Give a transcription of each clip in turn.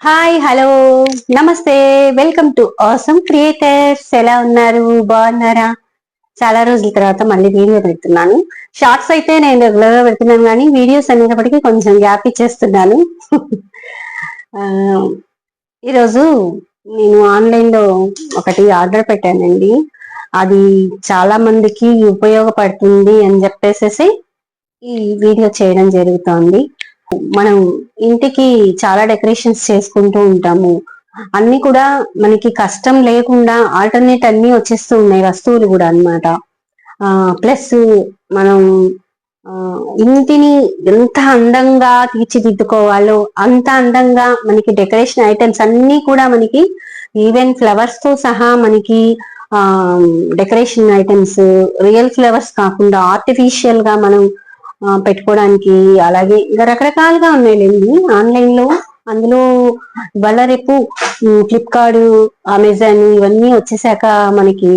Hi hello నమస్తే welcome to awesome creators ఎలా ఉన్నారు? బాగున్నారా? చాలా రోజుల తర్వాత మళ్ళీ వీడియో పెడుతున్నాను. షార్ట్స్ అయితే నేను రెగ్యులర్గా పెడుతున్నాను కానీ వీడియోస్ అనేటప్పటికీ కొంచెం గ్యాప్ ఇచ్చేస్తున్నాను. ఈరోజు నేను ఆన్లైన్లో ఒకటి ఆర్డర్ పెట్టానండి. అది చాలా మందికి ఉపయోగపడుతుంది అని చెప్పేసేసి ఈ వీడియో చేయడం జరుగుతోంది. మనం ఇంటికి చాలా డెకరేషన్స్ చేసుకుంటూ ఉంటాము. అన్ని కూడా మనకి కష్టం లేకుండా ఆల్టర్నేట్ అన్ని వచ్చేస్తూ ఉన్నాయి వస్తువులు కూడా అన్నమాట. ప్లస్ మనం ఇంటిని ఎంత అందంగా తీర్చిదిద్దుకోవాలో అంత అందంగా మనకి డెకరేషన్ ఐటమ్స్ అన్ని కూడా మనకి ఈవెన్ ఫ్లవర్స్తో సహా మనకి ఆ డెకరేషన్ ఐటమ్స్ రియల్ ఫ్లవర్స్ కాకుండా ఆర్టిఫిషియల్గా మనం పెట్టుకోవడానికి అలాగే ఇంకా రకరకాలుగా ఉన్నాయండి ఆన్లైన్లో అందులో ఇవాళ రేపు ఫ్లిప్కార్ట్ అమెజాన్ ఇవన్నీ వచ్చేసాక మనకి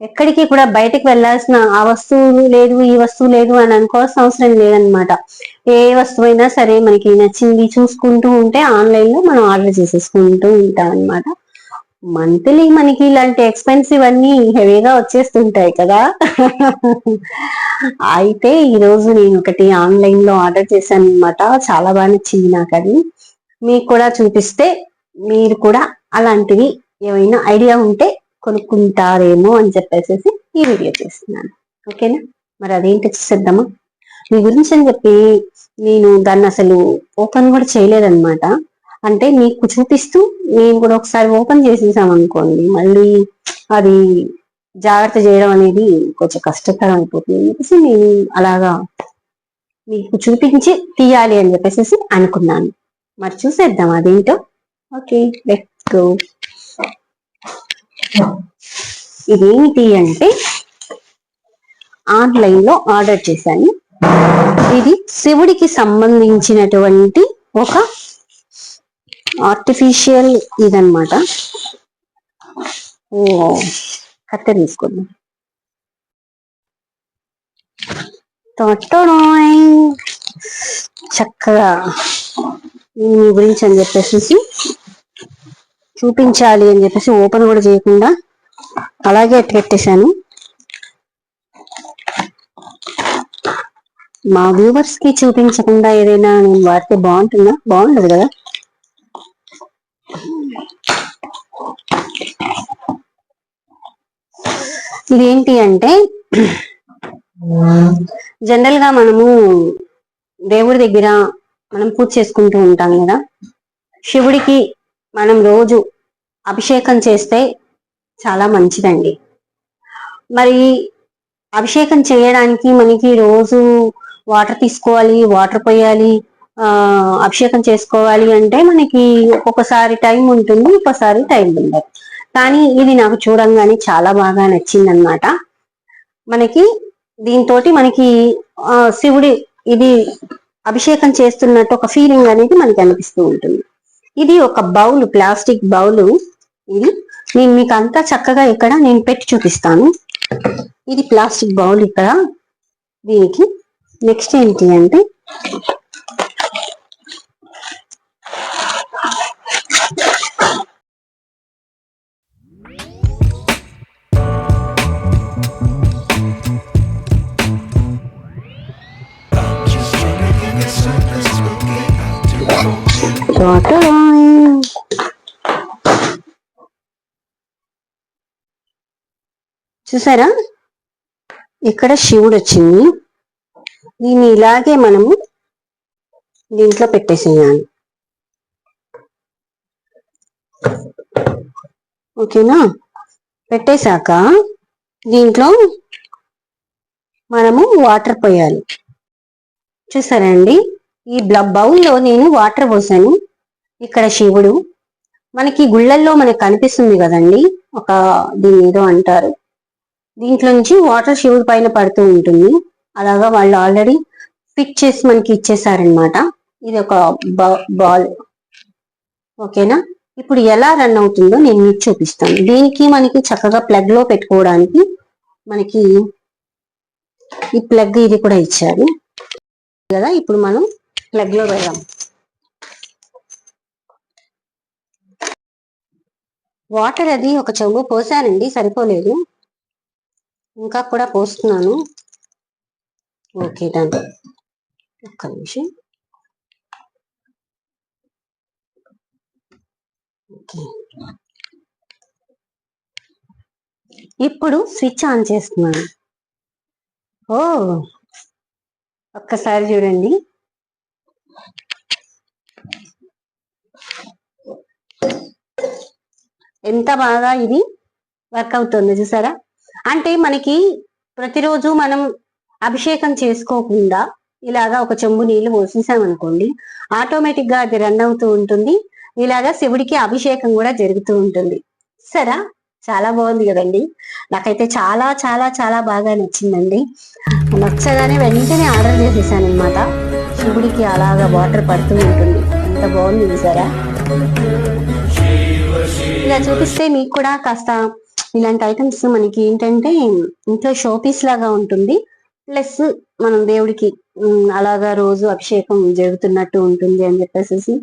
ఎక్కడికి కూడా బయటకు వెళ్ళాల్సిన ఆ వస్తువు లేదు ఈ వస్తువు లేదు అని అనుకోవాల్సిన అవసరం లేదనమాట ఏ వస్తువు అయినా సరే మనకి నచ్చింది చూసుకుంటూ ఉంటే ఆన్లైన్లో మనం ఆర్డర్ చేసేసుకుంటూ ఉంటాం అనమాట మంత్లీ మనకి ఇలాంటి ఎక్స్పెన్సివ్ అన్ని హెవీగా వచ్చేస్తుంటాయి కదా. అయితే ఈరోజు నేను ఒకటి ఆన్లైన్లో ఆర్డర్ చేశాను అనమాట చాలా బాగా నచ్చింది నాకు అది. మీకు కూడా చూపిస్తే మీరు కూడా అలాంటివి ఏమైనా ఐడియా ఉంటే కొనుక్కుంటారేమో అని చెప్పేసి ఈ వీడియో చేస్తున్నాను. ఓకేనా? మరి అదేంటి చూసేద్దామా? మీ గురించి అని చెప్పి నేను దాన్ని అసలు ఓపెన్ కూడా చేయలేదన్నమాట. అంటే మీకు చూపిస్తూ నేను కూడా ఒకసారి ఓపెన్ చేసేసాం అనుకోండి మళ్ళీ అది జాగ్రత్త చేయడం అనేది కొంచెం కష్టతరం అయిపోతుంది అని చెప్పేసి నేను అలాగా మీకు చూపించి తీయాలి అని చెప్పేసి అనుకున్నాను. మరి చూసేద్దాం అదేంటో. ఓకే లెట్ గో ఇదేమిటి అంటే ఆన్లైన్లో ఆర్డర్ చేశాను. ఇది శివుడికి సంబంధించినటువంటి ఒక ఆర్టిఫిషియల్ ఇదన్నమాట. ఓ కత్తెర తీసుకుందాం. చక్కగా మీ గురించి అని చెప్పేసి చూపించాలి అని చెప్పేసి ఓపెన్ కూడా చేయకుండా అలాగే పెట్టేశాను. మా వ్యూవర్స్కి చూపించకుండా ఏదైనా నేను వాడితే బాగుంటుందా? బాగుండదు కదా? ఇదేంటి అంటే జనరల్గా మనము దేవుడి దగ్గర మనం పూజ చేసుకుంటూ ఉంటాం కదా. శివుడికి మనం రోజు అభిషేకం చేస్తే చాలా మంచిదండి. మరి అభిషేకం చేయడానికి మనకి రోజు వాటర్ తీసుకోవాలి వాటర్ పోయాలి అభిషేకం చేసుకోవాలి అంటే మనకి ఒక్కొక్కసారి టైం ఉంటుంది ఒక్కోసారి టైం ఉండదు. కానీ ఇది నాకు చూడంగానే చాలా బాగా నచ్చింది అనమాట మనకి దీంతో మనకి శివుడి ఇది అభిషేకం చేస్తున్నట్టు ఒక ఫీలింగ్ అనేది మనకి అనిపిస్తూ ఉంటుంది. ఇది ఒక బౌల్ ప్లాస్టిక్ బౌల్. ఇది నేను మీకు అంతా చక్కగా ఇక్కడ నేను పెట్టి చూపిస్తాను. ఇది ప్లాస్టిక్ బౌల్ ఇక్కడ. దీనికి నెక్స్ట్ ఏంటి అంటే చూసారా? ఇక్కడ శివుడు వచ్చింది. దీన్ని ఇలాగే మనము దీంట్లో పెట్టేసేయాలి. ఓకేనా? పెట్టేశాక దీంట్లో మనము వాటర్ పోయాలి. చూసారా అండి? ఈ బౌల్లో నేను వాటర్ పోసాను. ఇక్కడ శివుడు. మనకి గుళ్ళల్లో మనకి కనిపిస్తుంది కదండి? ఒక దీని ఏదో అంటారు. దీంట్లో నుంచి వాటర్ శివుడి పైన పడుతూ ఉంటుంది. అలాగా వాళ్ళు ఆల్రెడీ ఫిట్ చేసి మనకి ఇచ్చేసారనమాట ఇది ఒక బాల్ ఓకేనా ఇప్పుడు ఎలా రన్ అవుతుందో నేను మీకు చూపిస్తాను. దీనికి మనకి చక్కగా ప్లగ్లో పెట్టుకోవడానికి మనకి ఈ ప్లగ్ ఇది కూడా ఇచ్చారు. కదా? ఇప్పుడు మనం ప్లగ్లో వెళ్దాం వాటర్ అది ఒక చెంబు పోసానండి సరిపోలేదు. ఇంకా కూడా పోస్తున్నాను. Okay done. ఒక్క నిమిషం. ఓకే. ఇప్పుడు స్విచ్ ఆన్ చేస్తున్నాను. ఓ ఒక్కసారి చూడండి. ఎంత బాగా ఇది వర్క్ అవుతుంది చూసారా? అంటే మనకి ప్రతిరోజు మనం అభిషేకం చేసుకోకుండా ఇలాగా ఒక చెంబు నీళ్ళు పోసేసామనుకోండి ఆటోమేటిక్గా అది రన్ అవుతూ ఉంటుంది. ఇలాగా శివుడికి అభిషేకం కూడా జరుగుతూ ఉంటుంది. సరా చాలా బాగుంది కదండి. నాకైతే చాలా చాలా చాలా బాగా నచ్చిందండి. నచ్చగానే వెంటనే ఆర్డర్ చేసేసాను అనమాట శివుడికి అలాగా వాటర్ పడుతూ ఉంటుంది. ఎంత బాగుంది సరే ఇలా చూపిస్తే మీకు కూడా కాస్త ఇలాంటి ఐటమ్స్ మనకి ఏంటంటే ఇంట్లో షోపీస్ లాగా ఉంటుంది. ప్లస్ మనం దేవుడికి అలాగా రోజు అభిషేకం జరుగుతున్నట్టు ఉంటుంది అని చెప్పేసి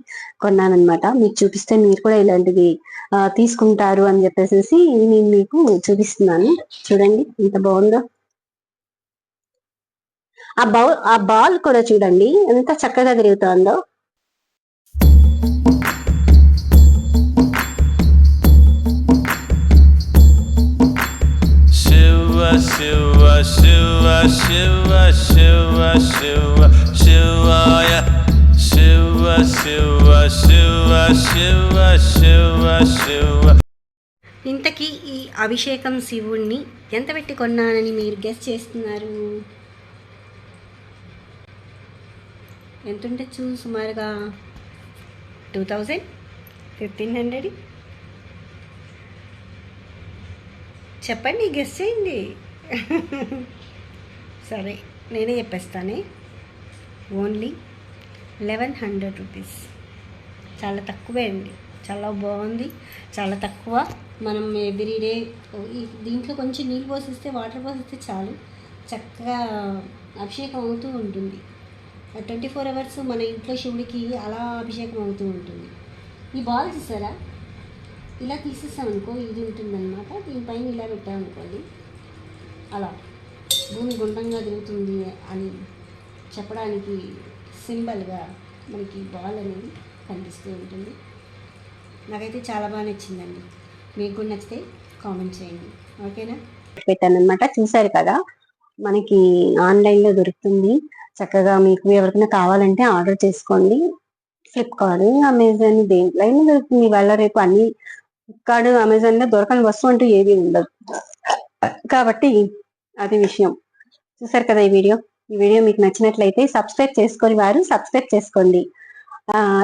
కొన్నానమాట మీకు చూపిస్తే మీరు కూడా ఇలాంటివి తీసుకుంటారు అని చెప్పేసి నేను మీకు చూపిస్తున్నాను. చూడండి ఎంత బాగుందో. ఆ బౌల్ ఆ బాల్ కూడా చూడండి ఎంత చక్కగా తిరుగుతుందో. Shiva, Shiva, Shiva, Shiva, Shiva, Shiva, Shivaya. Shiva, Shiva, Shiva, Shiva, Shiva, Shiva. ఇంతకీ ఈ అభిషేకం శివుణ్ణి ఎంత పెట్టి కొన్నానని మీరు గెస్ చేస్తున్నారు ఎంత ఉండొచ్చు సుమారుగా టూ థౌజండ్ ఫిఫ్టీన్ హండ్రెడ్ చెప్పండి గెస్ చేయండి సరే నేనే చెప్పేస్తానే. ఓన్లీ లెవెన్ హండ్రెడ్ రూపీస్ చాలా తక్కువే అండి. చాలా బాగుంది. చాలా తక్కువ. మనం ఎవ్రీడే దీంట్లో కొంచెం నీళ్ళు పోసిస్తే వాటర్ పోసిస్తే చాలు. చక్కగా అభిషేకం అవుతూ ఉంటుంది. ట్వంటీ ఫోర్ అవర్స్ మన ఇంట్లో శివుడికి అలా అభిషేకం అవుతూ ఉంటుంది. ఈ బాల్ చూసారా? ఇలా తీసేసామనుకో ఇది ఉంటుందన్నమాట. దీనిపైన ఇలా పెట్టామనుకోండి. అలా భూమి గుండ్రంగా తిరుగుతుంది అని చెప్పడానికి సింబల్గా మనకి బాల్ అనేది కనిపిస్తూ ఉంటుంది. నాకైతే చాలా బాగా నచ్చిందండి. మీకు కూడా నచ్చితే కామెంట్ చేయండి. ఓకేనా? పెట్టాను అనమాట చూసారు కదా మనకి ఆన్లైన్లో దొరుకుతుంది. చక్కగా మీకు ఎవరికైనా కావాలంటే ఆర్డర్ చేసుకోండి. ఫ్లిప్కార్ట్ అమెజాన్ దేంట్లో అయినా దొరుకుతుంది. ఇవాళ రేపు అన్ని ఫ్లిప్కార్ట్ అమెజాన్లో దొరకని వస్తువు అంటూ ఏది ఉండదు కాబట్టి అది విషయం. చూసారు కదా ఈ వీడియో? ఈ వీడియో మీకు నచ్చినట్లయితే సబ్స్క్రైబ్ చేసుకొని వారు సబ్స్క్రైబ్ చేసుకోండి.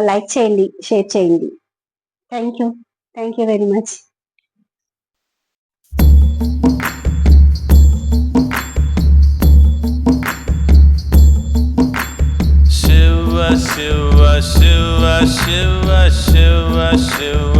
లైక్ చేయండి షేర్ చేయండి. Thank you. Thank you very much. Shiva, Shiva, Shiva, Shiva, Shiva, Shiva,